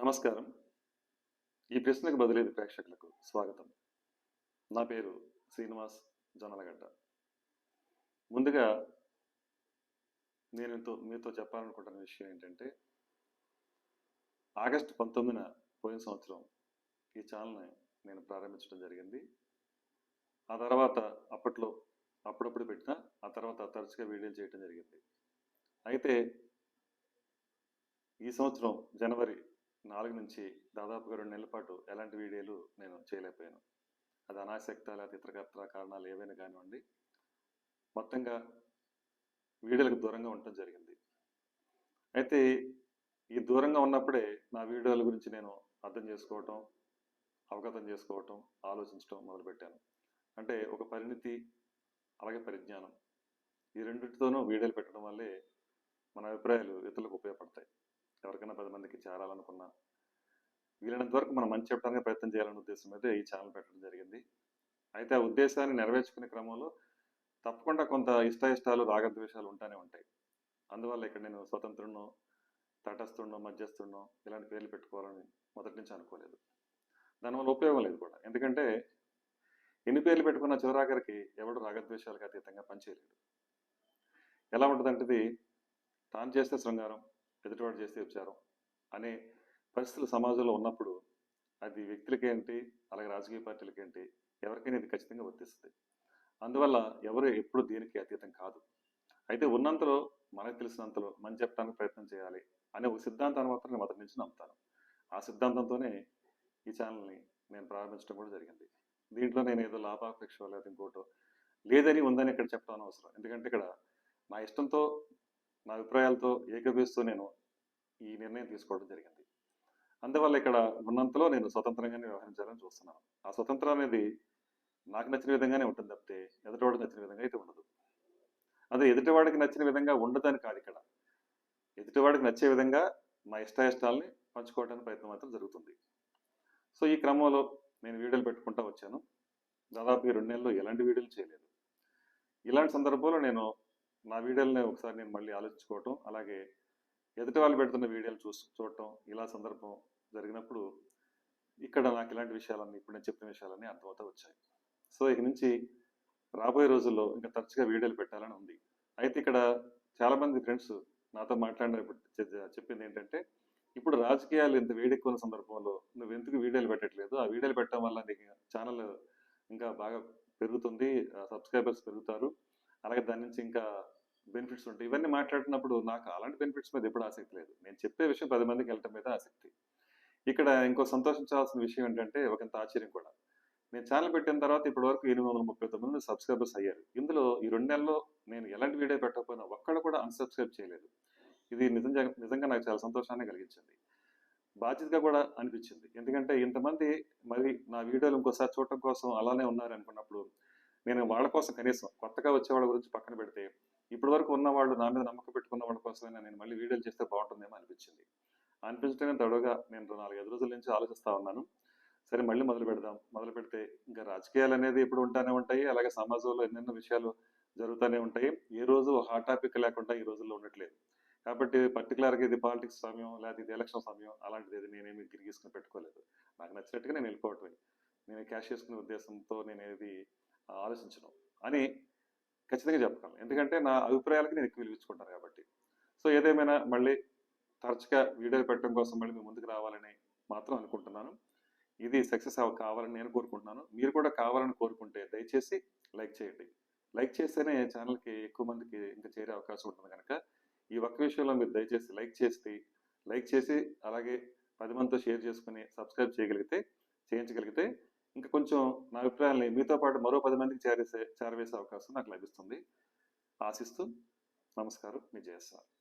నమస్కారం. ఈ ప్రశ్నకు బదిలేదు ప్రేక్షకులకు స్వాగతం. నా పేరు శ్రీనివాస్ జొన్నలగడ్డ. ముందుగా నేను మీతో మీతో చెప్పాలనుకుంటున్న విషయం ఏంటంటే ఆగస్టు పంతొమ్మిదిన పోయిన సంవత్సరం ఈ ఛానల్ని నేను ప్రారంభించడం జరిగింది. ఆ తర్వాత అప్పట్లో అప్పుడప్పుడు పెట్టిన ఆ తర్వాత తరచుగా వీడియోలు చేయడం జరిగింది. అయితే ఈ సంవత్సరం జనవరి నాలుగు నుంచి దాదాపుగా రెండు నెలల పాటు ఎలాంటి వీడియోలు నేను చేయలేకపోయాను. అది అనాసక్త లేదా ఇతరకత్ర కారణాలు ఏవైనా కానివ్వండి మొత్తంగా వీడియోలకు దూరంగా ఉండటం జరిగింది. అయితే ఈ దూరంగా ఉన్నప్పుడే నా వీడియోల గురించి నేను అర్థం చేసుకోవటం అవగతం చేసుకోవటం ఆలోచించడం మొదలుపెట్టాను. అంటే ఒక పరిణితి అలాగే పరిజ్ఞానం. ఈ రెండింటితోనూ వీడియోలు పెట్టడం వల్లే మన అభిప్రాయాలు ఇతరులకు ఉపయోగపడతాయి. ఎవరికైనా పది మందికి చేరాలనుకున్నా వీలైనంత వరకు మనం మంచి చెప్పడానికి ప్రయత్నం చేయాలనే ఉద్దేశం అయితే ఈ ఛానల్ పెట్టడం జరిగింది. అయితే ఆ ఉద్దేశాన్ని నెరవేర్చుకునే క్రమంలో తప్పకుండా కొంత ఇష్టాయిష్టాలు రాగద్వేషాలు ఉంటానే ఉంటాయి. అందువల్ల ఇక్కడ నేను స్వతంత్రుణ్ణో తటస్థుణ్ణో మధ్యస్థుణ్ణో ఇలాంటి పేర్లు పెట్టుకోవాలని మొదటి నుంచి అనుకోలేదు. దానివల్ల ఉపయోగం లేదు కూడా. ఎందుకంటే ఎన్ని పేర్లు పెట్టుకున్న చివరాఖరికి ఎవడు రాగద్వేషాలకు అతీతంగా పనిచేయలేడు ఎలా ఉంటుందంటే ఇది తాను చేస్తే శృంగారం ఎదుటివాడు చేస్తే విచారం అనే పరిస్థితులు సమాజంలో ఉన్నప్పుడు అది వ్యక్తులకేంటి అలాగే రాజకీయ పార్టీలకేంటి ఎవరికైనా ఇది ఖచ్చితంగా వర్తిస్తుంది. అందువల్ల ఎవరు ఎప్పుడు దీనికి అతీతం కాదు. అయితే ఉన్నంతలో మనకు తెలిసినంతలో మంచి చెప్పడానికి ప్రయత్నం చేయాలి అనే ఒక సిద్ధాంతాన్ని మాత్రం నేను మొదటి నుంచి నమ్ముతాను. ఆ సిద్ధాంతంతోనే ఈ ఛానల్ని నేను ప్రారంభించడం కూడా జరిగింది. దీంట్లో నేను ఏదో లాభాపేక్ష లేదా ఇంకోటో లేదని ఉందని ఇక్కడ చెప్పడం అవసరం ఎందుకంటే ఇక్కడ నా ఇష్టంతో నా అభిప్రాయాలతో ఏకీభవిస్తూ నేను ఈ నిర్ణయం తీసుకోవడం జరిగింది. అందువల్ల ఇక్కడ ఉన్నంతలో నేను స్వతంత్రంగానే వ్యవహరించాలని చూస్తున్నాను. ఆ స్వతంత్రం అనేది నాకు నచ్చిన విధంగానే ఉంటుంది తప్పితే ఎదుటివాడికి నచ్చిన విధంగా అయితే ఉండదు. అదే ఎదుటివాడికి నచ్చిన విధంగా ఉండదని కాదు ఇక్కడ. ఎదుటివాడికి నచ్చే విధంగా నా ఇష్టాయిష్టాలని పంచుకోవడానికి ప్రయత్నం మాత్రం జరుగుతుంది. సో ఈ క్రమంలో నేను వీడియోలు పెట్టుకుంటా వచ్చాను. దాదాపు ఈ రెండు నెలల్లో ఎలాంటి వీడియోలు చేయలేదు. ఇలాంటి సందర్భంలో నేను నా వీడియోలని ఒకసారి నేను మళ్ళీ ఆలోచించుకోవటం అలాగే ఎదుటి వాళ్ళు పెడుతున్న వీడియోలు చూసి చూడటం ఇలా సందర్భం జరిగినప్పుడు ఇక్కడ నాకు ఇలాంటి విషయాలన్నీ ఇప్పుడు నేను చెప్పిన విషయాలన్నీ అర్థమవుతా వచ్చాయి. సో ఇక నుంచి రాబోయే రోజుల్లో ఇంకా తరచుగా వీడియోలు పెట్టాలని ఉంది. అయితే ఇక్కడ చాలామంది ఫ్రెండ్స్ నాతో మాట్లాడినప్పుడు చెప్పింది ఏంటంటే ఇప్పుడు రాజకీయాలు ఇంత వేడెక్కున్న సందర్భంలో నువ్వు ఎందుకు వీడియోలు పెట్టట్లేదు? ఆ వీడియోలు పెట్టడం వల్ల నీకు ఛానల్ ఇంకా బాగా పెరుగుతుంది సబ్స్క్రైబర్స్ పెరుగుతారు. అలాగే దాని నుంచి ఇంకా బెనిఫిట్స్ ఉంటాయి. ఇవన్నీ మాట్లాడినప్పుడు నాకు అలాంటి బెనిఫిట్స్ మీద ఎప్పుడు ఆసక్తి లేదు. నేను చెప్పే విషయం పది మందికి వెళ్ళటం మీద ఆసక్తి. ఇక్కడ ఇంకో సంతోషించాల్సిన విషయం ఏంటంటే ఒకంత ఆశ్చర్యం కూడా. నేను ఛానల్ పెట్టిన తర్వాత ఇప్పటి వరకు ఎనిమిది వందల ముప్పై తొమ్మిది మంది సబ్స్క్రైబర్స్ అయ్యారు. ఇందులో ఈ రెండు నెలల్లో నేను ఎలాంటి వీడియో పెట్టకపోయినా ఒక్కడు కూడా అన్సబ్స్క్రైబ్ చేయలేదు. ఇది నిజంగా నిజంగా నాకు చాలా సంతోషాన్ని కలిగించింది. బాధ్యతగా కూడా అనిపించింది. ఎందుకంటే ఇంతమంది మరి నా వీడియోలు ఇంకోసారి చూడటం కోసం అలానే ఉన్నారు అనుకున్నప్పుడు నేను వాళ్ళ కోసం కనీసం కొత్తగా వచ్చే వాళ్ళ గురించి పక్కన పెడితే ఇప్పటి వరకు ఉన్న వాళ్ళు నా మీద నమ్మకం పెట్టుకున్న వాళ్ళ కోసమే నేను మళ్ళీ వీడియోలు చేస్తే బాగుంటుందేమో అనిపించింది. అనిపించడమే తడవగా నేను నాలుగైదు రోజుల నుంచి ఆలోచిస్తూ ఉన్నాను. సరే మళ్ళీ మొదలు పెడదాం. మొదలు పెడితే ఇంకా రాజకీయాలు అనేది ఇప్పుడు ఉంటానే ఉంటాయి. అలాగే సమాజంలో ఎన్నెన్నో విషయాలు జరుగుతూనే ఉంటాయి. ఏ రోజు హాట్ టాపిక్ లేకుండా ఈ రోజుల్లో ఉండట్లేదు. కాబట్టి పర్టికులర్గా ఇది పాలిటిక్స్ సమయం లేదా ఇది ఎలక్షన్ సమయం అలాంటిది ఏది నేనేమి గిరిగీసుకుని పెట్టుకోలేదు. నాకు నచ్చినట్టుగా నేను వెళ్ళిపోవటమే. నేను క్యాష్ చేసుకునే ఉద్దేశంతో నేను ఏది ఆలోచించను అని ఖచ్చితంగా చెప్పగలను. ఎందుకంటే నా అభిప్రాయాలకి నేను ఎక్కువ విలువించుకుంటాను కాబట్టి. సో ఏదేమైనా మళ్ళీ తరచుగా వీడియోలు పెట్టడం కోసం మళ్ళీ మీ ముందుకు రావాలని మాత్రం అనుకుంటున్నాను. ఇది సక్సెస్ అవ కావాలని నేను కోరుకుంటున్నాను. మీరు కూడా కావాలని కోరుకుంటే దయచేసి లైక్ చేయండి. లైక్ చేస్తేనే ఛానల్కి ఎక్కువ మందికి ఇంకా చేరే అవకాశం ఉంటుంది కనుక. ఈ ఒక్క విషయంలో మీరు దయచేసి లైక్ చేసి లైక్ చేసి అలాగే పది మందితో షేర్ చేసుకుని సబ్స్క్రైబ్ చేయగలిగితే చేయించగలిగితే ఇంకా కొంచెం నా అభిప్రాయాన్ని మీతో పాటు మరో పది మందికి చేరేసే చేరవేసే అవకాశం నాకు లభిస్తుంది. ఆశిస్తూ నమస్కారం. మీ జయస్వామి